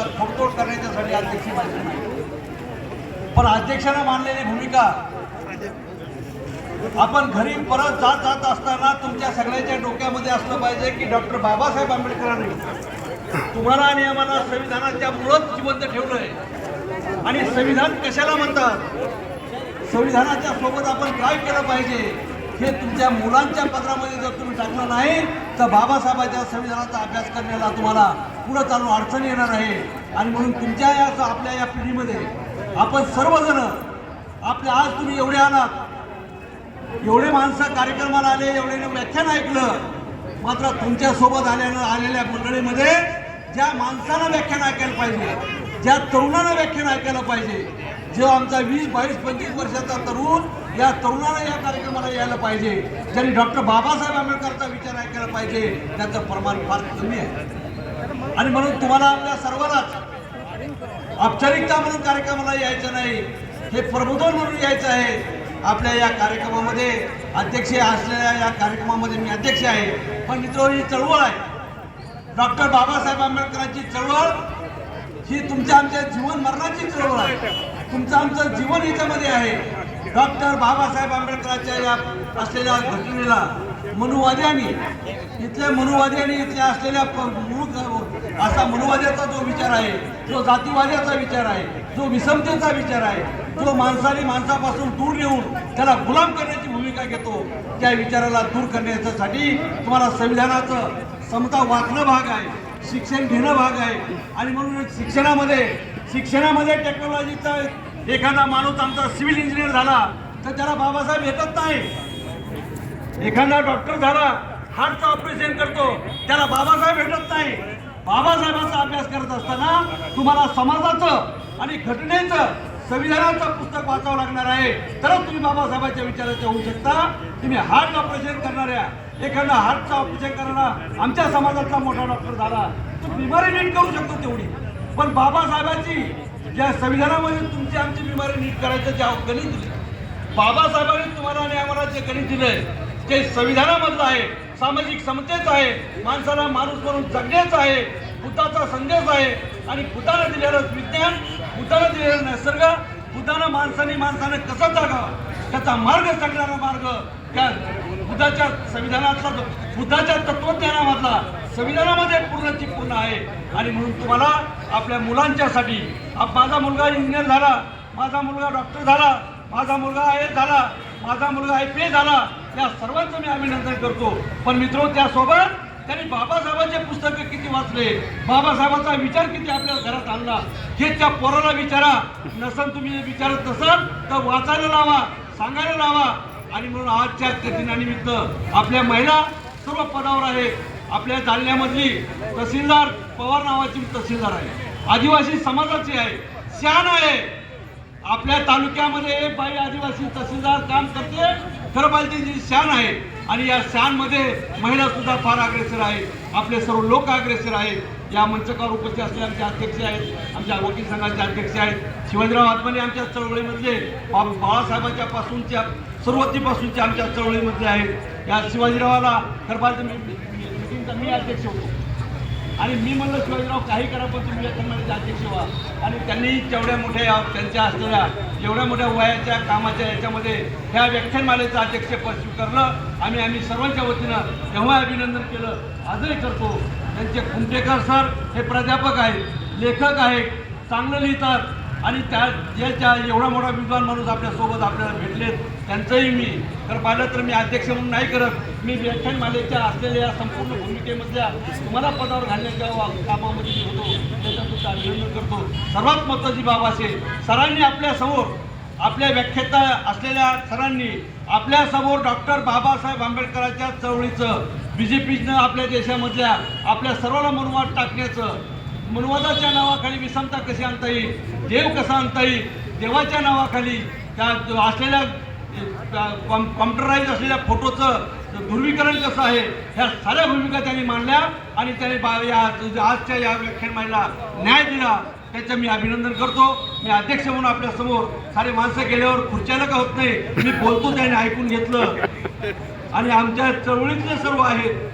त्यांचा खोडतोड करण्याच्यासाठी अध्यक्ष भाषण पण अध्यक्षानं मानलेली भूमिका आपण घरी परत जात जात असताना तुमच्या सगळ्यांच्या डोक्यामध्ये असलं पाहिजे की डॉक्टर बाबासाहेब आंबेडकरांनी तुम्हाला आणि आम्हाला संविधानाच्या मुळात जिवंत ठेवलंय. आणि संविधान कशाला म्हणतात? संविधानाच्या सोबत आपण काय केलं पाहिजे? हे तुमच्या मुलांच्या पत्रामध्ये जर तुम्ही टाकलं नाही तर बाबासाहेबांच्या संविधानाचा अभ्यास करण्याला तुम्हाला पुढं चालून अडचण येणार आहे. आणि म्हणून तुमच्या या आपल्या या पिढीमध्ये आपण सर्वजण आपल्या आज तुम्ही एवढे आलात एवढे माणसं कार्यक्रमाला आले एवढे व्याख्यान ऐकलं मात्र तुमच्यासोबत आल्यानं आलेल्या मंडळीमध्ये ज्या माणसानं व्याख्यान ऐकायला पाहिजे ज्या तरुणानं व्याख्यान ऐकायला पाहिजे जो आमचा वीस बावीस पंचवीस वर्षाचा तरुण या तरुणानं या कार्यक्रमाला यायला पाहिजे ज्यांनी डॉक्टर बाबासाहेब आंबेडकरचा विचार ऐकायला पाहिजे त्याचं प्रमाण फार कमी आहे. आणि म्हणून तुम्हाला आपल्या सर्वांनाच औपचारिकता म्हणून कार्यक्रमाला यायचं नाही हे प्रबोधन म्हणून यायचं आहे. आपल्या या कार्यक्रमामध्ये अध्यक्ष असलेल्या या कार्यक्रमामध्ये मी अध्यक्ष आहे. पण मित्र ही चळवळ आहे. डॉक्टर बाबासाहेब आंबेडकरांची चळवळ ही तुमच्या आमच्या जीवन मरणाची चळवळ आहे. तुमचं आमचं जीवन याच्यामध्ये आहे. डॉक्टर बाबासाहेब आंबेडकरांच्या या असलेल्या घटनेला मनुवाद्यांनी इथल्या मनुवाद्यांनी इथल्या असलेल्या मूळ असा मनुवाद्याचा जो विचार आहे जो जातीवाद्याचा विचार आहे जो विषमतेचा विचार आहे जो माणसाने माणसापासून दूर नेऊन त्याला गुलाम करण्याची भूमिका घेतो त्या विचाराला दूर करण्यासाठी तुम्हाला संविधानाचं समता वाचणं भाग आहे शिक्षण घेणं भाग आहे. आणि म्हणून शिक्षणामध्ये शिक्षणामध्ये टेक्नॉलॉजीचा एखादा माणूस आमचा सिव्हिल इंजिनियर झाला तर त्याला बाबासाहेब येतच नाही. एखादा डॉक्टर झाला हार्टचं ऑपरेशन करतो त्याला बाबासाहेब भेटत नाही. बाबासाहेबांचा अभ्यास करत असताना तुम्हाला समाजाचं आणि घटनेचं संविधानाचं पुस्तक वाचावं लागणार आहे. तरच तुम्ही बाबासाहेबांच्या विचाराचे होऊ शकता. तुम्ही हार्ट ऑपरेशन करणाऱ्या. एखादा हार्टचा ऑपरेशन करणारा आमच्या समाजाचा मोठा डॉक्टर झाला. तो बिमारी नीट करू शकतो तेवढी. पण बाबासाहेबांची ज्या संविधानामध्ये तुमची आमची बिमारी नीट करायचं जे गणित दिलं बाबासाहेबांनी तुम्हाला आणि आम्हाला जे गणित दिलंय ते संविधानामधलं आहे सामाजिक समतेचं आहे माणसाला माणूस म्हणून जगण्याचं आहे बुद्धाचा संदेश आहे आणि बुद्धानं दिलेलं विज्ञान बुद्धानं दिलेलं निसर्ग बुद्धानं माणसाने माणसानं कसं जगावं त्याचा मार्ग सांगणारा मार्ग त्या बुद्धाच्या संविधानातला बुद्धाच्या तत्वज्ञानामधला संविधानामध्ये पूर्णची पूर्ण आहे. आणि म्हणून तुम्हाला आपल्या मुलांच्यासाठी माझा मुलगा इंजिनियर झाला माझा मुलगा डॉक्टर झाला माझा मुलगा आय एस झाला माझा मुलगा आय पी एस झाला या सर्वांचं मी अभिनंदन करतो. पण मित्रो त्यासोबत त्यांनी बाबासाहेबांचे पुस्तकं किती वाचले बाबासाहेबांचा विचार किती आपल्या घरात आणला हे त्या पोराला विचारा. नसन तुम्ही विचारत नसाल तर वाचायला लावा सांगायला लावा. आणि म्हणून आजच्या दिनानिमित्त आपल्या महिला सर्व पदावर आहेत आपल्या जालन्यामधली तहसीलदार पवार नावाची तहसीलदार आहे. आदिवासी समाजाची आहे. शान आहे. आपल्या तालुक्यामध्ये बाई आदिवासी तहसीलदार काम करते. खरं पाहिजे जी शान आहे. आणि या शानमध्ये महिला सुद्धा फार अग्रेसर आहे आपले सर्व लोक अग्रेसर आहेत. या मंचकावर उपस्थित असलेले आमचे अध्यक्ष आहेत. आमच्या वकील संघाचे अध्यक्ष आहेत. शिवाजीराव आत्माने आमच्या चळवळीमधले बा- बाळासाहेबांच्या पासूनच्या सुरुवातीपासूनच्या आमच्या चळवळीमधले आहेत. या शिवाजीरावाला खरं पाहिजे मी अध्यक्ष होतो. आणि मी म्हणलं शिवाजीराव काही करा पण तुम्ही व्याख्यानमालेचे अध्यक्ष व्हा आणि त्यांनी तेवढ्या मोठ्या या- त्यांच्या असलेल्या एवढ्या मोठ्या वयाच्या कामाच्या याच्यामध्ये ह्या व्याख्यानमालेचं अध्यक्षपद स्वीकारलं. आम्ही आम्ही सर्वांच्या वतीनं तेव्हा अभिनंदन केलं. आजही करतो. त्यांचे कुंटेकर सर हे प्राध्यापक आहेत लेखक आहेत चांगलं लिहितात. आणि त्या ज्याच्या एवढा मोठा विद्वान माणूस आपल्यासोबत आपल्याला भेटलेत त्यांचंही मी. तर पाहिलं तर मी अध्यक्ष म्हणून नाही करत. मी व्याख्यानमालेच्या असलेल्या संपूर्ण भूमिकेमधल्या तुम्हाला पदावर घालण्याच्या कामामध्ये मी होतो. त्याचं अभिनंदन करतो. सर्वात महत्त्वाची बाब असेल सरांनी आपल्यासमोर आपल्या व्याख्याता असलेल्या सरांनी आपल्यासमोर डॉक्टर बाबासाहेब आंबेडकरांच्या चळवळीचं बी जे पीनं आपल्या देशामधल्या आपल्या सर्वांना मनवाद टाकण्याचं मनवादाच्या नावाखाली विषमता कशी आणता येईल? देव कसा आणता येईल? देवाच्या नावाखाली त्या असलेल्या कॉम्प्युटराईज असलेल्या फोटोचं ध्रुवीकरण कसं आहे? ह्या साऱ्या भूमिका त्यांनी मांडल्या आणि त्याने बा या आजच्या या व्याख्यानमालेला न्याय दिला. त्याचं मी अभिनंदन करतो. मी अध्यक्ष म्हणून आपल्यासमोर सारे माणसं गेल्यावर खुर्च्याला का होत नाही. मी बोलतो त्याने ऐकून घेतलं. आणि आमच्या चळवळीतले सर्व आहेत.